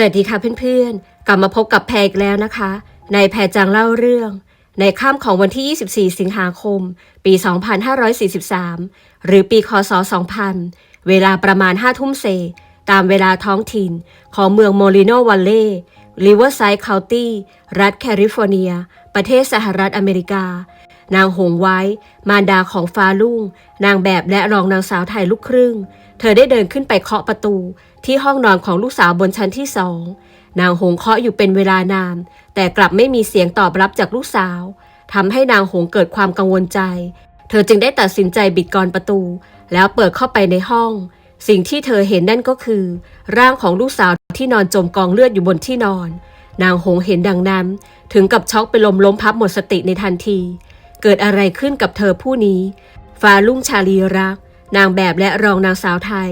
สวัสดีค่ะเพื่อนๆ กลับมาพบกับแพรอีกแล้วนะคะ ในแพรจังเล่าเรื่อง ในค่ำของวันที่ 24 สิงหาคม ปี 2543 หรือปีคศ 2000 เวลาประมาณ 5 ทุ่มเศษ ตามเวลาท้องถิ่นของเมืองโมลิโนวัลเล่ริเวอร์ไซด์เคานตี้รัฐแคลิฟอร์เนีย ประเทศสหรัฐอเมริกา นางหงไว้ มารดาของฟ้าลุ่ง นางแบบและรองนางสาวไทยลูกครึ่ง เธอได้เดินขึ้นไปเคาะประตู ที่ห้องนอนของลูกสาวบนชั้นที่สองนางหงเคาะอยู่เป็นเวลานาน แต่กลับไม่มีเสียงตอบรับจากลูกสาวทำให้นางหงเกิดความกังวลใจ เธอจึงได้ตัดสินใจบิดกรประตู แล้วเปิดเข้าไปในห้อง สิ่งที่เธอเห็นนั่นก็คือ ร่างของลูกสาวที่นอนจมกองเลือดอยู่บนที่นอน นางหงเห็นดังนั้น ถึงกับช็อกเป็นลมล้มพับหมดสติในทันที เกิดอะไรขึ้นกับเธอผู้นี้ฟ้าลุ่งชาลีรัก นางแบบและรองนางสาวไทย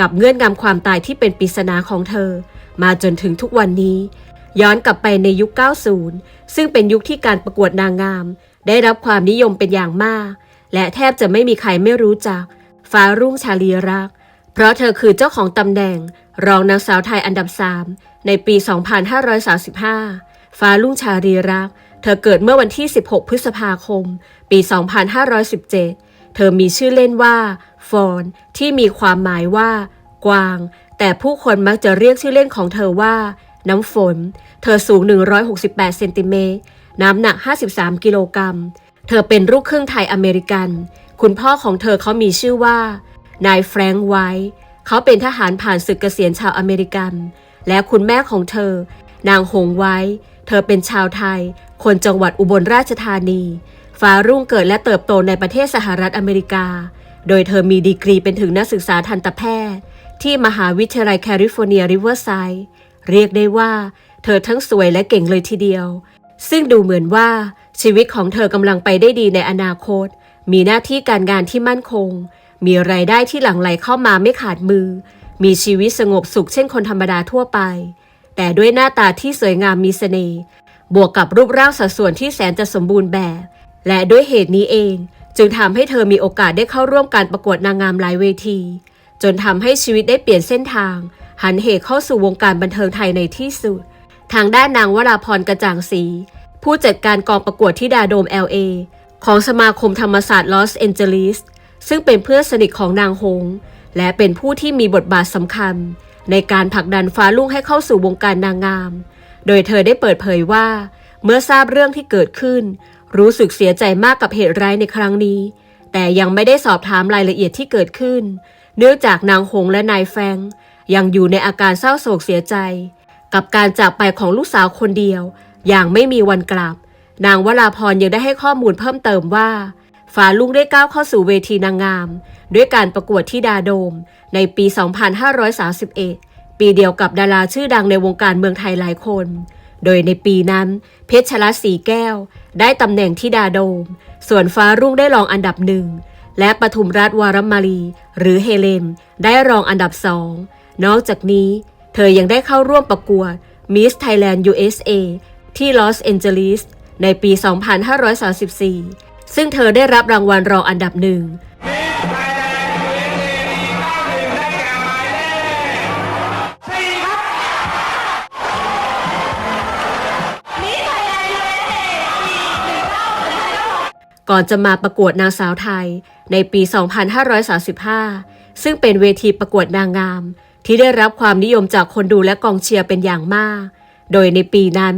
กับเงื่อนงำความตายที่เป็นปริศนาของเธอ มาจนถึงทุกวันนี้ ย้อนกลับไปในยุค 90 ซึ่งเป็นยุคที่การประกวดนางงาม ได้รับความนิยมเป็นอย่างมาก และแทบจะไม่มีใครไม่รู้จัก ฟ้ารุ่งชาลีรัก เพราะเธอคือเจ้าของตำแหน่ง รองนางสาวไทยอันดับ3ในปี 2535 ฟ้าลุ่งชาลีรัก เธอเกิดเมื่อวันที่ 16 พฤษภาคม ปี 2517 เธอมีชื่อเล่นว่า ฟอนที่มีความหมายว่า กวาง แต่ผู้คนมักจะเรียกชื่อเล่นของเธอว่า น้ำฝน เธอสูง 168 เซนติเมตร น้ำหนัก 53 กิโลกรัม เธอเป็นลูกครึ่งไทยอเมริกัน คุณพ่อของเธอเขามีชื่อว่า นายแฟรงค์ไวท์เขาเป็นทหารผ่านศึกเกษียณชาวอเมริกัน และคุณแม่ของเธอ นางหงไว้ เธอเป็นชาวไทย คนจังหวัดอุบลราชธานี ฟ้ารุ่งเกิดและเติบโตในประเทศสหรัฐอเมริกา โดยเธอมีดีกรีเป็นถึงนักศึกษาทันตแพทย์ ที่มหาวิทยาลัยแคลิฟอร์เนียริเวอร์ไซด์เรียกได้ว่า เธอทั้งสวยและเก่งเลยทีเดียว ซึ่งดูเหมือนว่าชีวิตของเธอกำลังไปได้ดีในอนาคต มีหน้าที่การงานที่มั่นคง มีรายได้ที่หลั่งไหลเข้ามาไม่ขาดมือ มีชีวิตสงบสุขเช่นคนธรรมดาทั่วไป แต่ด้วยหน้าตาที่สวยงามมีเสน่ห์บวกกับรูปร่างสัดส่วนที่แสนจะสมบูรณ์แบบ และด้วยเหตุนี้เอง จึงทำให้เธอมีโอกาสได้เข้าร่วมการประกวดนางงามหลายเวที จนทำให้ชีวิตได้เปลี่ยนเส้นทาง หันเหเข้าสู่วงการบันเทิงไทยในที่สุด ทางด้านนางวราพรกระจ่างศรีผู้จัดการกองประกวดที่ดาโดม LA ของสมาคมธรรมศาสตร์ลอสแอนเจลิสซึ่งเป็นเพื่อนสนิทของนางหง และเป็นผู้ที่มีบทบาทสำคัญ ในการผลักดันฟ้าลุ่งให้เข้าสู่วงการนางงาม โดยเธอได้เปิดเผยว่า เมื่อทราบเรื่องที่เกิดขึ้น รู้สึกเสียใจมากกับเหตุร้ายในครั้งนี้ แต่ยังไม่ได้สอบถามรายละเอียดที่เกิดขึ้น เนื่องจากนางหงและนายแฟง ยังอยู่ในอาการเศร้าโศกเสียใจ กับการจากไปของลูกสาวคนเดียว อย่างไม่มีวันกลับ นางวราพรยังได้ให้ข้อมูลเพิ่มเติมว่าฟ้าลุงได้ก้าวเข้าสู่เวทีนางงาม ด้วยการประกวดที่ดาโดม ในปี 2531 ปีเดียวกับดาราชื่อดังในวงการเมืองไทยหลายคน โดยในปีนั้น เพชรชลัดสีแก้ว ได้ตำแหน่งที่ดาโดม ส่วนฟ้ารุ่งได้รองอันดับหนึ่ง และปทุมรัฐวารมาลีหรือเฮเลน ได้รองอันดับสอง นอกจากนี้ เธอยังได้เข้าร่วมประกวด Miss Thailand USA ที่ลอสแอนเจลิสในปี 2534 ซึ่งเธอได้รับรางวัลรองอันดับหนึ่ง ก่อนจะมาประกวดนางสาวไทยในปี 2535 ซึ่งเป็นเวทีประกวดนางงาม ที่ได้รับความนิยมจากคนดูและกองเชียร์เป็นอย่างมาก โดยในปีนั้น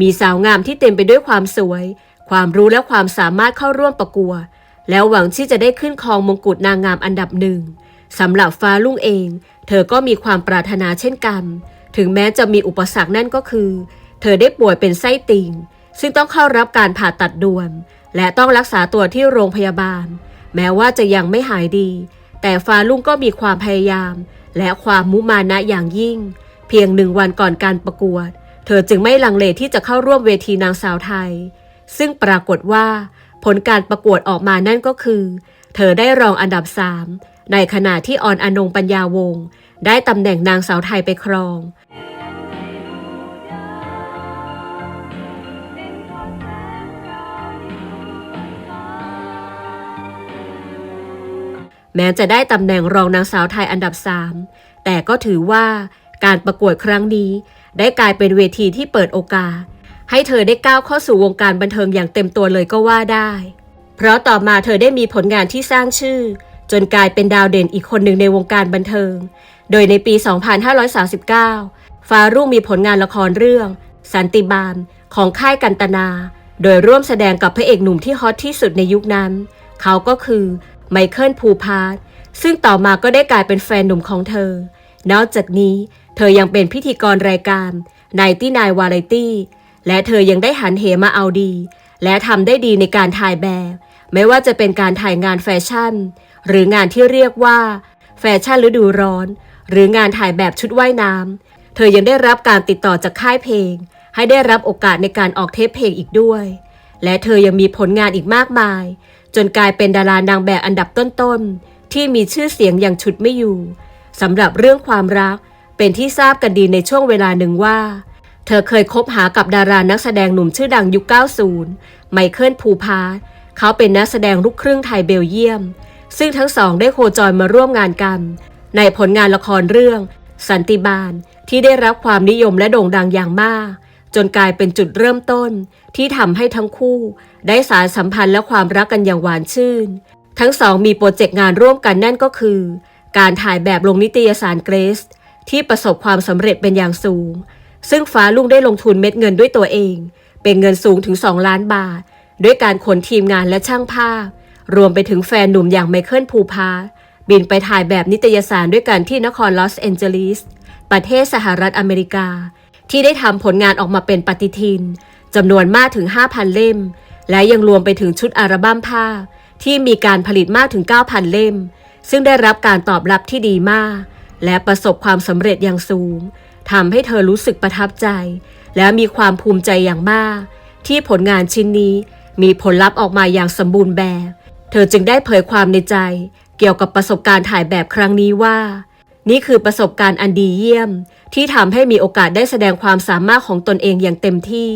มีสาวงามที่เต็มไปด้วยความสวย ความรู้และความสามารถเข้าร่วมประกวด แล้วหวังที่จะได้ขึ้นครองมงกุฎนางงามอันดับหนึ่งสำหรับฟ้าลุ่งเอง เธอก็มีความปรารถนาเช่นกัน ถึงแม้จะมีอุปสรรคนั่นก็คือ เธอได้ป่วยเป็นไส้ติ่งซึ่งต้องเข้ารับการผ่าตัดด่วน และต้องรักษาตัวที่โรงพยาบาล แม้ว่าจะยังไม่หายดี แต่ฟ้าลุ่งก็มีความพยายาม และความมุมานะอย่างยิ่ง เพียงหนึ่งวันก่อนการประกวด เธอจึงไม่ลังเลที่จะเข้าร่วมเวทีนางสาวไทย ซึ่งปรากฏว่า ผลการประกวดออกมานั่นก็คือ เธอได้รองอันดับสามในขณะที่ออนอนงปัญญาวงศ์ได้ตำแหน่งนางสาวไทยไปครอง แม้จะได้ตำแหน่งรองนางสาวไทยอันดับ 3 แต่ก็ถือว่าการประกวดครั้งนี้ได้กลายเป็นเวทีที่เปิดโอกาส ให้เธอได้ก้าวเข้าสู่วงการบันเทิงอย่างเต็มตัวเลยก็ว่าได้ เพราะต่อมาเธอได้มีผลงานที่สร้างชื่อ จนกลายเป็นดาวเด่นอีกคนหนึ่งในวงการบันเทิง โดยในปี 2539 ฟ้ารุ่งมีผลงานละครเรื่อง สันติบาลของค่ายกันตนา โดยร่วมแสดงกับพระเอกหนุ่มที่ฮอตที่สุดในยุคนั้น เขาก็คือ ไมเคิลภูพาร์ทซึ่งต่อมาก็ได้กลายเป็นแฟนหนุ่มของเธอ นอกจากนี้เธอยังเป็นพิธีกรรายการนายตี้นายวาไรตี้และเธอยังได้หันเหมาเอาดี และทำได้ดีในการถ่ายแบบ ไม่ว่าจะเป็นการถ่ายงานแฟชั่น หรืองานที่เรียกว่า แฟชั่นฤดูร้อน หรืองานถ่ายแบบชุดว่ายน้ำเธอยังได้รับการติดต่อจากค่ายเพลง ให้ได้รับโอกาสในการออกเทปเพลงอีกด้วย และเธอยังมีผลงานอีกมากมาย จนกลายเป็นดารานางแบบอันดับต้นๆ ที่มีชื่อเสียงอย่างฉุดไม่อยู่สำหรับเรื่องความรักเป็นที่ทราบกันดีในช่วงเวลาหนึ่งว่า เธอเคยคบหากับดารานักแสดงหนุ่มชื่อดังยุค 90 ไมเคิลภูพาเขาเป็นนักแสดงลูกครึ่งไทยเบลเยียม ซึ่งทั้งสองได้โคจรมาร่วมงานกัน ในผลงานละครเรื่อง สันติบาลที่ได้รับความนิยมและโด่งดังอย่างมาก จนกลายเป็นจุดเริ่มต้นที่ทำให้ทั้งคู่ ได้สารสัมพันธ์และความรักกันอย่างหวานชื่น ทั้งสองมีโปรเจกต์งานร่วมกันนั่นก็คือ การถ่ายแบบลงนิตยสารเกรสที่ประสบความสำเร็จเป็นอย่างสูง ซึ่งฟ้าลุงได้ลงทุนเม็ดเงินด้วยตัวเอง เป็นเงินสูงถึง 2 ล้านบาท ด้วยการขนทีมงานและช่างภาพ รวมไปถึงแฟนหนุ่มอย่างไมเคิลภูพาบินไปถ่ายแบบนิตยสารด้วยกันที่นครลอสแอนเจลิสประเทศสหรัฐอเมริกา ที่ได้ทำผลงานออกมาเป็นปฏิทินจำนวนมากถึง 5,000 เล่ม และยังรวมไปถึงชุดอัลบั้มภาพ ที่มีการผลิตมากถึง 9,000 เล่ม ซึ่งได้รับการตอบรับที่ดีมาก และประสบความสำเร็จอย่างสูงทำให้เธอรู้สึกประทับใจ และมีความภูมิใจอย่างมาก ที่ผลงานชิ้นนี้มีผลลัพธ์ออกมาอย่างสมบูรณ์แบบ เธอจึงได้เผยความในใจ เกี่ยวกับประสบการณ์ถ่ายแบบครั้งนี้ว่า นี่คือประสบการณ์อันดีเยี่ยม ที่ทำให้มีโอกาสได้แสดงความสามารถของตนเองอย่างเต็มที่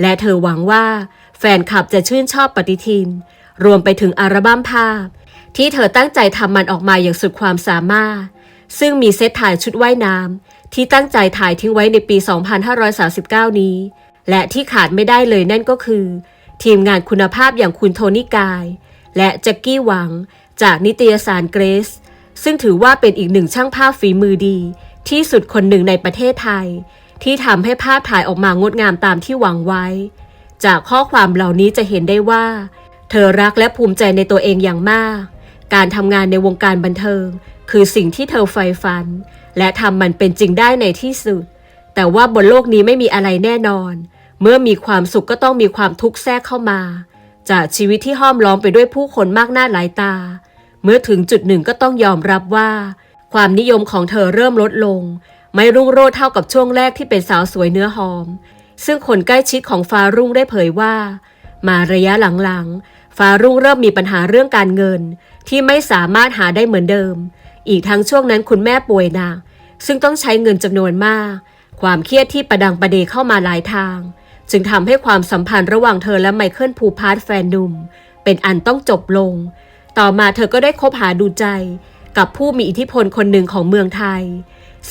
และเธอหวังว่า แฟนคลับจะชื่นชอบปฏิทิน รวมไปถึงอัลบั้มภาพ ที่เธอตั้งใจทำมันออกมาอย่างสุดความสามารถ ซึ่งมีเซตถ่ายชุดว่ายน้ำที่ตั้งใจถ่ายทิ้งไว้ในปี 2539 นี้ และที่ขาดไม่ได้เลยนั่นก็คือ ทีมงานคุณภาพอย่างคุณโทนี่กาย และแจ็คกี้หวัง จากนิตยสารเกรสซึ่งถือว่าเป็นอีกหนึ่งช่างภาพฝีมือดี ที่สุดคนหนึ่งในประเทศไทย ที่ทำให้ภาพถ่ายออกมางดงามตามที่หวังไว้ จากข้อความเหล่านี้จะเห็นได้ว่า เธอรักและภูมิใจในตัวเองอย่างมาก การทำงานในวงการบันเทิง คือสิ่งที่เธอใฝ่ฝัน และทำมันเป็นจริงได้ในที่สุด แต่ว่าบนโลกนี้ไม่มีอะไรแน่นอน เมื่อมีความสุขก็ต้องมีความทุกข์แทรกเข้ามา จากชีวิตที่ห้อมล้อมไปด้วยผู้คนมากหน้าหลายตา เมื่อถึงจุดหนึ่งก็ต้องยอมรับว่า ความนิยมของเธอเริ่มลดลง ไม่รุ่งโรจน์เท่ากับช่วงแรกที่เป็นสาวสวยเนื้อหอม ซึ่งคนใกล้ชิดของฟ้ารุ่งได้เผยว่า มาระยะหลังๆ ฟ้ารุ่งเริ่มมีปัญหาเรื่องการเงิน ที่ไม่สามารถหาได้เหมือนเดิม อีกทั้งช่วงนั้นคุณแม่ป่วยหนักซึ่งต้องใช้เงินจำนวนมาก ความเครียดที่ประดังประเดเข้ามาหลายทาง จึงทำให้ความสัมพันธ์ระหว่างเธอและไมเคิลภูพาร์ทแฟนหนุ่ม เป็นอันต้องจบลง ต่อมาเธอก็ได้คบหาดูใจ กับผู้มีอิทธิพลคนหนึ่งของเมืองไทย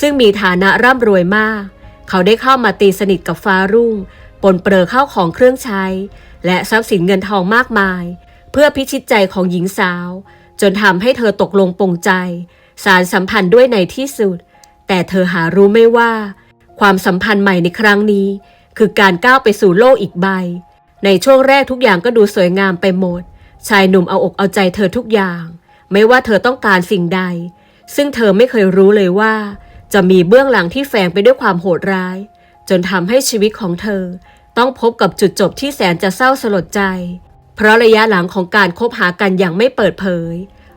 ซึ่งมีฐานะร่ำรวยมาก เขาได้เข้ามาตีสนิทกับฟ้ารุ่งปนเปื้อเข้าของเครื่องใช้ และทรัพย์สินเงินทองมากมาย เพื่อพิชิตใจของหญิงสาว จนทำให้เธอตกลงปงใจ สารสัมพันธ์ด้วยในที่สุด แต่เธอหารู้ไม่ว่า ความสัมพันธ์ใหม่ในครั้งนี้ คือการก้าวไปสู่โลกอีกใบ ในช่วงแรกทุกอย่างก็ดูสวยงามไปหมด ชายหนุ่มเอาอกเอาใจเธอทุกอย่าง ไม่ว่าเธอต้องการสิ่งใด ซึ่งเธอไม่เคยรู้เลยว่า จะมีเบื้องหลังที่แฝงไปด้วยความโหดร้าย จนทำให้ชีวิตของเธอ ต้องพบกับจุดจบที่แสนจะเศร้าสลดใจ เพราะระยะหลังของการคบหากันอย่างไม่เปิดเผย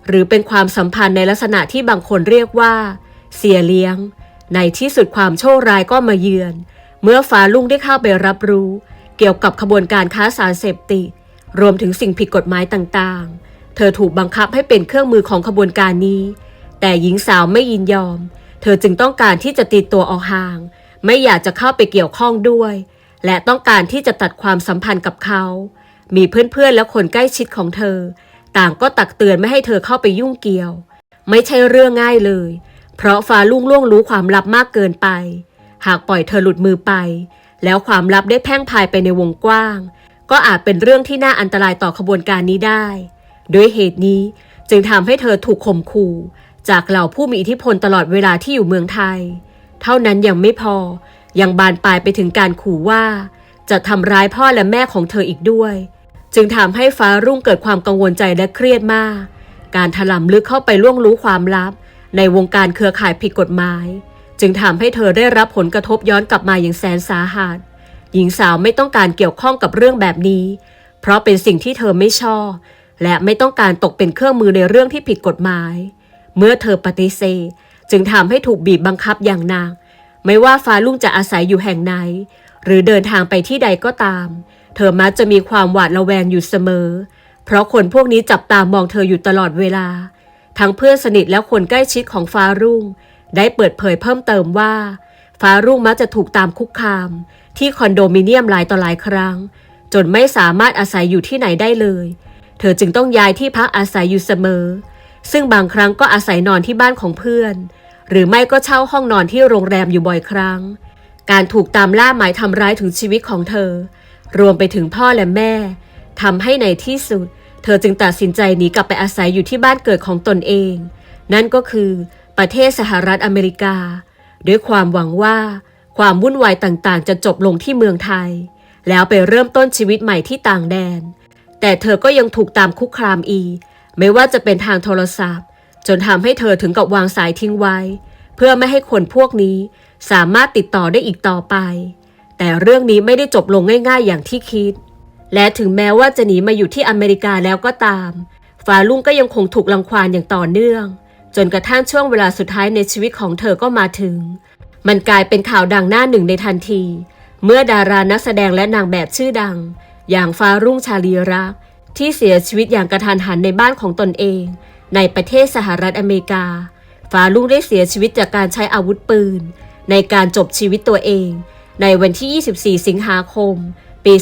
หรือเป็นความสัมพันธ์ในลักษณะที่บางคนเรียกว่า เสียเลี้ยง ในที่สุดความโชคร้ายก็มาเยือน เมื่อฟ้าลุ่งได้เข้าไปรับรู้ เกี่ยวกับขบวนการค้าสารเสพติดรวมถึงสิ่งผิดกฎหมายต่างๆ เธอถูกบังคับให้เป็นเครื่องมือของขบวนการนี้ แต่หญิงสาวไม่ยินยอม เธอจึงต้องการที่จะตีตัวออกห่าง ไม่อยากจะเข้าไปเกี่ยวข้องด้วย และต้องการที่จะตัดความสัมพันธ์กับเขา มีเพื่อนๆและคนใกล้ชิดของเธอ ต่างก็ตักเตือนไม่ให้เธอเข้าไปยุ่งเกี่ยว ไม่ใช่เรื่องง่ายเลย เพราะฟ้าลุ่งล่วงรู้ความลับมากเกินไป หากปล่อยเธอหลุดมือไป แล้วความลับได้แพร่งพายไปในวงกว้าง ก็อาจเป็นเรื่องที่น่าอันตรายต่อขบวนการนี้ได้ ด้วยเหตุนี้จึงทำให้เธอถูกข่มขู่จากเหล่าผู้มีอิทธิพลตลอดเวลาที่อยู่เมืองไทย เท่านั้นยังไม่พอ ยังบานปลายไปถึงการขู่ว่า จะทำร้ายพ่อและแม่ของเธออีกด้วย จึงทำให้ฟ้ารุ่งเกิดความกังวลใจและเครียดมาก การถลำลึกเข้าไปล่วงรู้ความลับ ในวงการเครือข่ายผิดกฎหมาย จึงทำให้เธอได้รับผลกระทบย้อนกลับมาอย่างแสนสาหัส หญิงสาวไม่ต้องการเกี่ยวข้องกับเรื่องแบบนี้ เพราะเป็นสิ่งที่เธอไม่ชอบ และไม่ต้องการตกเป็นเครื่องมือในเรื่องที่ผิดกฎหมาย เมื่อเธอปฏิเสธ จึงทำให้ถูกบีบบังคับอย่างหนักไม่ว่าฟ้าลุ่งจะอาศัยอยู่แห่งไหน หรือเดินทางไปที่ใดก็ตาม เธอมักจะมีความหวาดระแวงอยู่เสมอ เพราะคนพวกนี้จับตามองเธออยู่ตลอดเวลา ทั้งเพื่อนสนิทและคนใกล้ชิดของฟ้ารุ่ง ได้เปิดเผยเพิ่มเติมว่า ฟ้ารุ่งมักจะถูกตามคุกคาม ที่คอนโดมิเนียมหลายต่อหลายครั้ง จนไม่สามารถอาศัยอยู่ที่ไหนได้เลย เธอจึงต้องย้ายที่พักอาศัยอยู่เสมอ ซึ่งบางครั้งก็อาศัยนอนที่บ้านของเพื่อน หรือไม่ก็เช่าห้องนอนที่โรงแรมอยู่บ่อยครั้ง การถูกตามล่าหมายทำร้ายถึงชีวิตของเธอ รวมไปถึงพ่อและแม่ทำให้ในที่สุด เธอจึงตัดสินใจหนีกลับไปอาศัยอยู่ที่บ้านเกิดของตนเอง นั่นก็คือประเทศสหรัฐอเมริกา ด้วยความหวังว่าความวุ่นวายต่างๆ จะจบลงที่เมืองไทย แล้วไปเริ่มต้นชีวิตใหม่ที่ต่างแดน แต่เธอก็ยังถูกตามคุกคามอี ไม่ว่าจะเป็นทางโทรศัพท์ จนทำให้เธอถึงกับวางสายทิ้งไว้ เพื่อไม่ให้คนพวกนี้สามารถติดต่อได้อีกต่อไป แต่เรื่องนี้ไม่ได้จบลงง่าย ๆ อย่างที่คิด และถึงแม้ว่าจะหนีมาอยู่ที่อเมริกาแล้วก็ตาม ฟาลุ่งก็ยังคงถูกลังควานอย่างต่อเนื่อง จนกระทั่งช่วงเวลาสุดท้ายในชีวิตของเธอก็มาถึง มันกลายเป็นข่าวดังหน้าหนึ่งในทันที เมื่อดารานักแสดงและนางแบบชื่อดัง อย่างฟ้ารุ่งชาลีรัก ที่เสียชีวิตอย่างกระทันหันในบ้านของตนเอง ในประเทศสหรัฐอเมริกา ฟ้าลุ่งได้เสียชีวิตจากการใช้อาวุธปืน ในการจบชีวิตตัวเอง ในวันที่ 24 สิงหาคม ปี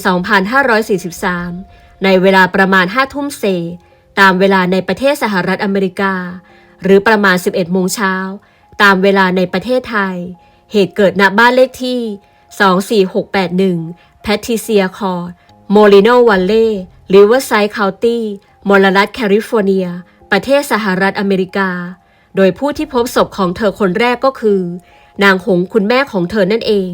2543 ในเวลาประมาณ 5 ทุ่มเศษตามเวลาในประเทศสหรัฐอเมริกา หรือประมาณ 11 โมงเช้า ตามเวลาในประเทศไทย เหตุเกิดณบ้านเลขที่ 24681 แพทริเซียคอร์ โมลิโนวัลเล่ริเวอร์ไซด์เคานตี้มลรัฐแคลิฟอร์เนีย ประเทศสหรัฐอเมริกา โดยผู้ที่พบศพของเธอคนแรกก็คือ นางหงคุณแม่ของเธอนั่นเอง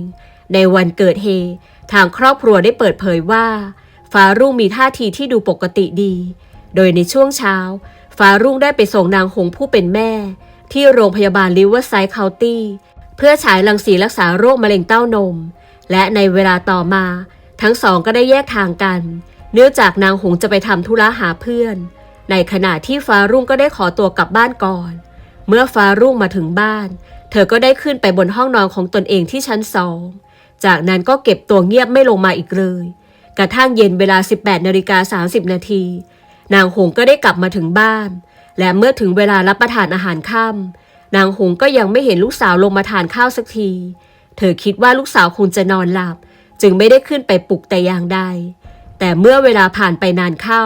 ในวันเกิดเหตุทางครอบครัวได้เปิดเผยว่า ฟ้ารุ่งมีท่าทีที่ดูปกติดี โดยในช่วงเช้า ฟ้ารุ่งได้ไปส่งนางหงผู้เป็นแม่ ที่โรงพยาบาลลิเวอร์ไซด์เคานตี้เพื่อฉายรังสีรักษาโรคมะเร็งเต้านม และในเวลาต่อมา ทั้งสองก็ได้แยกทางกัน เนื่องจากนางหงจะไปทำธุระหาเพื่อน ในขณะที่ฟ้ารุ่งก็ได้ขอตัวกลับบ้านก่อน เมื่อฟ้ารุ่งมาถึงบ้าน เธอก็ได้ขึ้นไปบนห้องนอนของตนเองที่ชั้นสอง จากนั้นก็เก็บตัวเงียบไม่ลงมาอีกเลย กระทั่งเย็นเวลา 18นาฬิกา30นาทีนางหงก็ได้กลับมาถึงบ้าน และเมื่อถึงเวลารับประทานอาหารค่ำนางหงก็ยังไม่เห็นลูกสาวลงมาทานข้าวสักที เธอคิดว่าลูกสาวคงจะนอนหลับ จึงไม่ได้ขึ้นไปปลุกแต่อย่างใด แต่เมื่อเวลาผ่านไปนานเข้า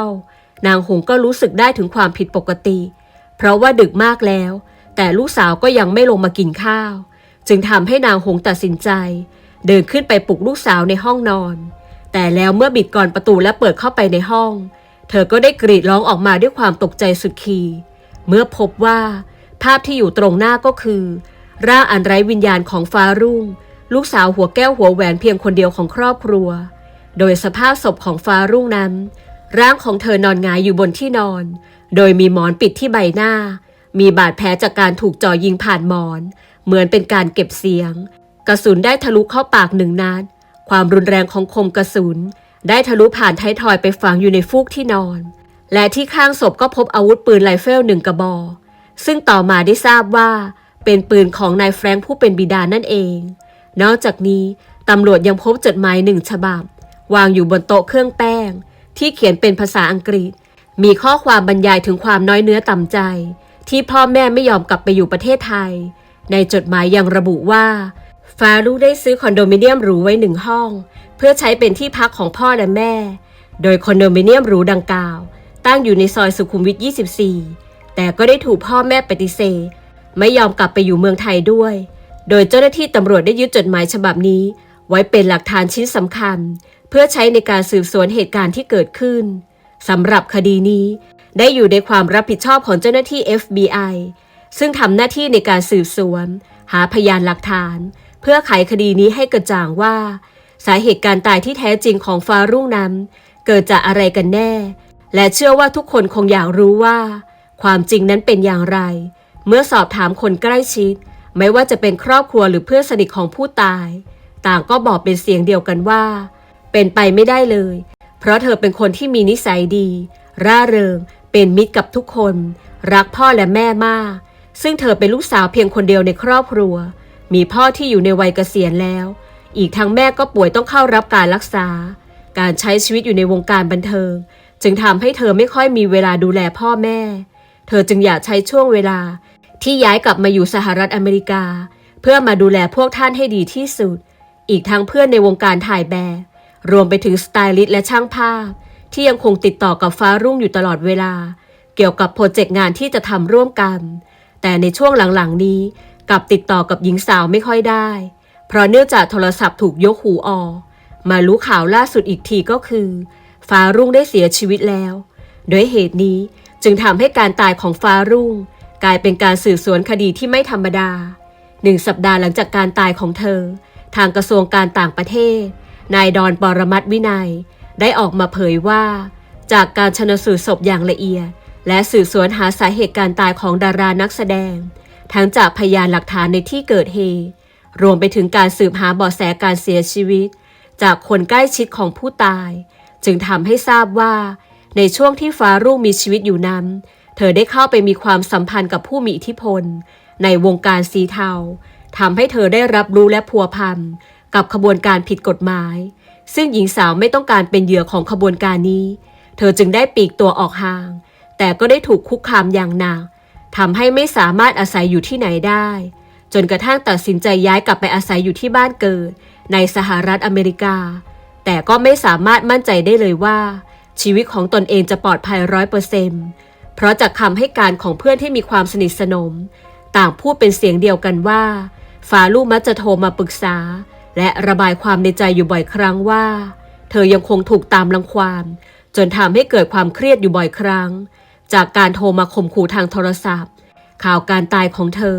นางหงก็รู้สึกได้ถึงความผิดปกติ เพราะว่าดึกมากแล้ว แต่ลูกสาวก็ยังไม่ลงมากินข้าว จึงทำให้นางหงตัดสินใจ เดินขึ้นไปปลุกลูกสาวในห้องนอน แต่แล้วเมื่อบิดกรอนประตูและเปิดเข้าไปในห้อง เธอก็ได้กรีดร้องออกมาด้วยความตกใจสุดขีดเมื่อพบว่า ภาพที่อยู่ตรงหน้าก็คือ ร่างอันไร้วิญญาณของฟ้ารุ่ง ลูกสาวหัวแก้วหัวแหวนเพียงคนเดียวของครอบครัว โดยสภาพศพของฟ้ารุ่งนั้น ร่างของเธอนอนงายอยู่บนที่นอน โดยมีหมอนปิดที่ใบหน้า มีบาดแผลจากการถูกจ่อยิงผ่านหมอน เหมือนเป็นการเก็บเสียง กระสุนได้ทะลุเข้าปากหนึ่งนัดความรุนแรงของคมกระสุน ได้ทะลุผ่านท้ายทอยไปฝังอยู่ในฟูกที่นอน และที่ข้างศพก็พบอาวุธปืนไรเฟิลหนึ่งกระบอกซึ่งต่อมาได้ทราบว่า เป็นปืนของนายแฟรงค์ผู้เป็นบิดานั่นเอง นอกจากนี้ตำรวจยังพบจดหมายหนึ่งฉบับ วางอยู่บนโต๊ะเครื่องแป้ง ที่เขียนเป็นภาษาอังกฤษ มีข้อความบรรยายถึงความน้อยเนื้อต่ำใจ ที่พ่อแม่ไม่ยอมกลับไปอยู่ประเทศไทย ในจดหมายยังระบุว่าฟารุได้ซื้อคอนโดมิเนียมหรูไว้หนึ่งห้อง เพื่อใช้เป็นที่พักของพ่อและแม่ โดยคอนโดมิเนียมหรูดังกล่าว ตั้งอยู่ในซอยสุขุมวิท 24 แต่ก็ได้ถูกพ่อแม่ปฏิเสธ ไม่ยอมกลับไปอยู่เมืองไทยด้วย โดยเจ้าหน้าที่ตำรวจได้ยึดจดหมายฉบับนี้ ไว้เป็นหลักฐานชิ้นสำคัญ เพื่อใช้ในการสืบสวนเหตุการณ์ที่เกิดขึ้นสำหรับคดีนี้ ได้อยู่ในความรับผิดชอบของเจ้าหน้าที่ FBI ซึ่งทำหน้าที่ในการสืบสวน หาพยานหลักฐาน เพื่อไขคดีนี้ให้กระจ่างว่า สาเหตุการตายที่แท้จริงของฟารุ่งนั้น เกิดจากอะไรกันแน่ และเชื่อว่าทุกคนคงอยากรู้ว่า ความจริงนั้นเป็นอย่างไร เมื่อสอบถามคนใกล้ชิด ไม่ว่าจะเป็นครอบครัวหรือเพื่อนสนิทของผู้ตาย ต่างก็บอกเป็นเสียงเดียวกันว่า เป็นไปไม่ได้เลย เพราะเธอเป็นคนที่มีนิสัยดี ร่าเริง เป็นมิตรกับทุกคน รักพ่อและแม่มาก ซึ่งเธอเป็นลูกสาวเพียงคนเดียวในครอบครัว มีพ่อที่อยู่ในวัยเกษียณแล้ว อีกทั้งแม่ก็ป่วยต้องเข้ารับการรักษา การใช้ชีวิตอยู่ในวงการบันเทิง จึงทำให้เธอไม่ค่อยมีเวลาดูแลพ่อแม่ เธอจึงอยากใช้ช่วงเวลา ที่ย้ายกลับมาอยู่สหรัฐอเมริกา เพื่อมาดูแลพวกท่านให้ดีที่สุด อีกทั้งเพื่อนในวงการถ่ายแบบ รวมไปถึงสไตลิสต์และช่างภาพ ที่ยังคงติดต่อกับฟ้ารุ่งอยู่ตลอดเวลา เกี่ยวกับโปรเจกต์งานที่จะทำร่วมกัน แต่ในช่วงหลังๆนี้กลับติดต่อกับหญิงสาวไม่ค่อยได้ เพราะเนื่องจากโทรศัพท์ถูกยกหูออก มารู้ข่าวล่าสุดอีกทีก็คือ ฟ้ารุ่งได้เสียชีวิตแล้ว โดยเหตุนี้จึงทำให้การตายของฟ้ารุ่ง กลายเป็นการสืบสวนคดีที่ไม่ธรรมดาหนึ่งสัปดาห์หลังจากการตายของเธอ ทางกระทรวงการต่างประเทศ นายดอนปรมัตวินัย ได้ออกมาเผยว่า จากการชนสูตรศพอย่างละเอียด และสืบสวนหาสาเหตุการตายของดารานักแสดง ทั้งจากพยานหลักฐานในที่เกิดเหตุรวมไปถึงการสืบหาเบาะแสการเสียชีวิต จากคนใกล้ชิดของผู้ตาย จึงทำให้ทราบว่า ในช่วงที่ฟ้ารุ่งมีชีวิตอยู่นั้น เธอได้เข้าไปมีความสัมพันธ์กับผู้มีอิทธิพล ในวงการสีเทาทำให้เธอได้รับรู้และพัวพันกับขบวนการผิดกฎหมาย ซึ่งหญิงสาวไม่ต้องการเป็นเหยื่อของขบวนการนี้ เธอจึงได้ปีกตัวออกห่าง แต่ก็ได้ถูกคุกคามอย่างหนักทำให้ไม่สามารถอาศัยอยู่ที่ไหนได้ จนกระทั่งตัดสินใจย้ายกลับไปอาศัยอยู่ที่บ้านเกิด ในสหรัฐอเมริกา แต่ก็ไม่สามารถมั่นใจได้เลยว่า ชีวิตของตนเองจะปลอดภัยร้อยเปอร์เซนต์ เพราะจากคำให้การของเพื่อนที่มีความสนิทสนม ต่างพูดเป็นเสียงเดียวกันว่าฟาลูมักจะโทรมาปรึกษา และระบายความในใจอยู่บ่อยครั้งว่า เธอยังคงถูกตามรังควานจนทำให้เกิดความเครียดอยู่บ่อยครั้ง จากการโทรมาข่มขู่ทางโทรศัพท์ ข่าวการตายของเธอ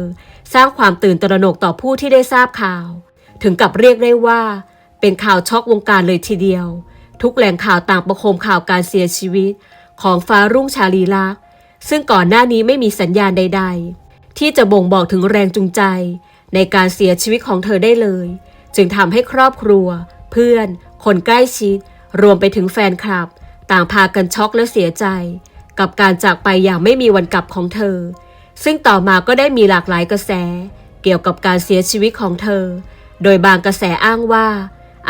สร้างความตื่นตระหนกต่อผู้ที่ได้ทราบข่าว ถึงกับเรียกได้ว่า เป็นข่าวช็อกวงการเลยทีเดียว ทุกแหล่งข่าวต่างประโคมข่าวการเสียชีวิต ของฟ้ารุ่งชาลีลักษ ซึ่งก่อนหน้านี้ไม่มีสัญญาณใด ๆ ที่จะบ่งบอกถึงแรงจูงใจ ในการเสียชีวิตของเธอได้เลย จึงทำให้ครอบครัว เพื่อน คนใกล้ชิด รวมไปถึงแฟนคลับ ต่างพากันช็อกและเสียใจ กับการจากไปอย่างไม่มีวันกลับของเธอ ซึ่งต่อมาก็ได้มีหลากหลายกระแส เกี่ยวกับการเสียชีวิตของเธอ โดยบางกระแสอ้างว่า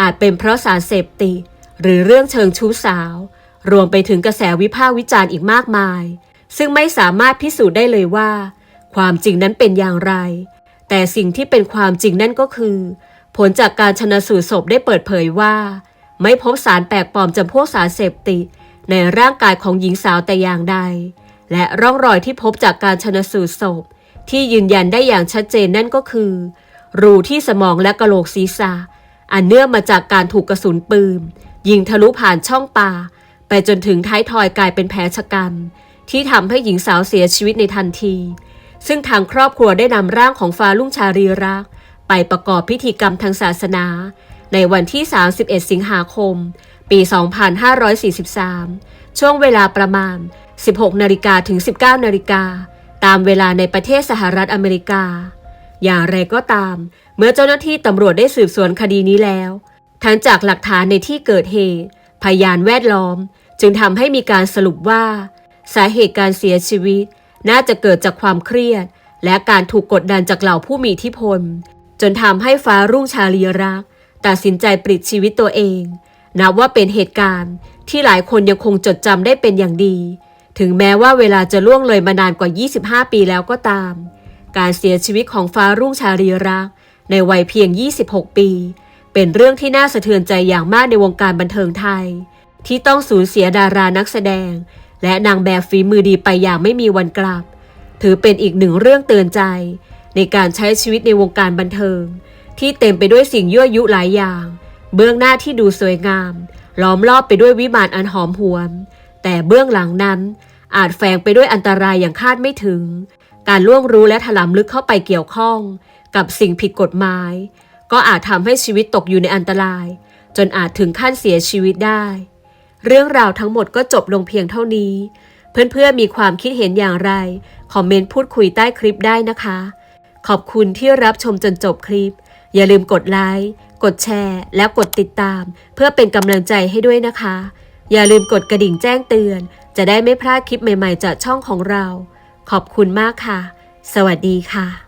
อาจเป็นเพราะสารเสพติดหรือเรื่องเชิงชู้สาว รวมไปถึงกระแสวิพากษ์วิจารณ์อีกมากมาย ซึ่งไม่สามารถพิสูจน์ได้เลยว่า ความจริงนั้นเป็นอย่างไร แต่สิ่งที่เป็นความจริงนั่นก็คือ ผลจากการชนะสูตรศพได้เปิดเผยว่า ไม่พบสารแปลกปลอมจำพวกสารเสพติดในร่างกายของหญิงสาวแต่อย่างใด และร่องรอยที่พบจากการชนะสูตรศพ ที่ยืนยันได้อย่างชัดเจนนั่นก็คือ รูที่สมองและกระโหลกศีรษะ อันเนื่องมาจากการถูกกระสุนปืนยิงทะลุผ่านช่องปาไปจนถึงท้ายทอยกลายเป็นแผลชะกัน ที่ทำให้หญิงสาวเสียชีวิตในทันที ซึ่งทางครอบครัวได้นำร่างของฟ้าลุ่งชารีรัก ไปประกอบพิธีกรรมทางศาสนา ในวันที่ 31 สิงหาคม ปี 2543 ช่วงเวลาประมาณ 16นาฬิกาถึง 19นาฬิกาตามเวลาในประเทศสหรัฐอเมริกา อย่างไรก็ตาม เมื่อเจ้าหน้าที่ตำรวจได้สืบสวนคดีนี้แล้ว ทั้งจากหลักฐานในที่เกิดเหตุ พยานแวดล้อม จึงทำให้มีการสรุปว่า สาเหตุการเสียชีวิต น่าจะเกิดจากความเครียด และการถูกกดดันจากเหล่าผู้มีอิทธิพล จนทำให้ฟ้ารุ่งชาลีรัก ตัดสินใจปลิดชีวิตตัวเอง นับว่าเป็นเหตุการณ์ที่หลายคนยังคงจดจำได้เป็นอย่างดี ถึงแม้ว่าเวลาจะล่วงเลยมานานกว่า 25 ปีแล้วก็ตาม การเสียชีวิตของฟ้ารุ่งชาลีรัก ในวัยเพียง 26 ปี เป็นเรื่องที่น่าสะเทือนใจอย่างมากในวงการบันเทิงไทย ที่ต้องสูญเสียดารานักแสดง และนางแบบฝีมือดีไปอย่างไม่มีวันกลับ ถือเป็นอีกหนึ่งเรื่องเตือนใจ ในการใช้ชีวิตในวงการบันเทิง ที่เต็มไปด้วยสิ่งยั่วยุหลายอย่าง เบื้องหน้าที่ดูสวยงาม ล้อมรอบไปด้วยวิมานอันหอมหวน แต่เบื้องหลังนั้น อาจแฝงไปด้วยอันตรายอย่างคาดไม่ถึง การล่วงรู้และถลำลึกเข้าไปเกี่ยวข้อง กับสิ่งผิดกฎหมาย ก็อาจทำให้ชีวิตตกอยู่ในอันตราย จนอาจถึงขั้นเสียชีวิตได้ เรื่องราวทั้งหมดก็จบลงเพียงเท่านี้ เพื่อนๆมีความคิดเห็นอย่างไร คอมเมนต์พูดคุยใต้คลิปได้นะคะ ขอบคุณที่รับชมจนจบคลิป อย่าลืมกดไลค์กดแชร์ และกดติดตาม เพื่อเป็นกำลังใจให้ด้วยนะคะ อย่าลืมกดกระดิ่งแจ้งเตือน จะได้ไม่พลาดคลิปใหม่ๆจากช่องของเรา ขอบคุณมากค่ะ สวัสดีค่ะ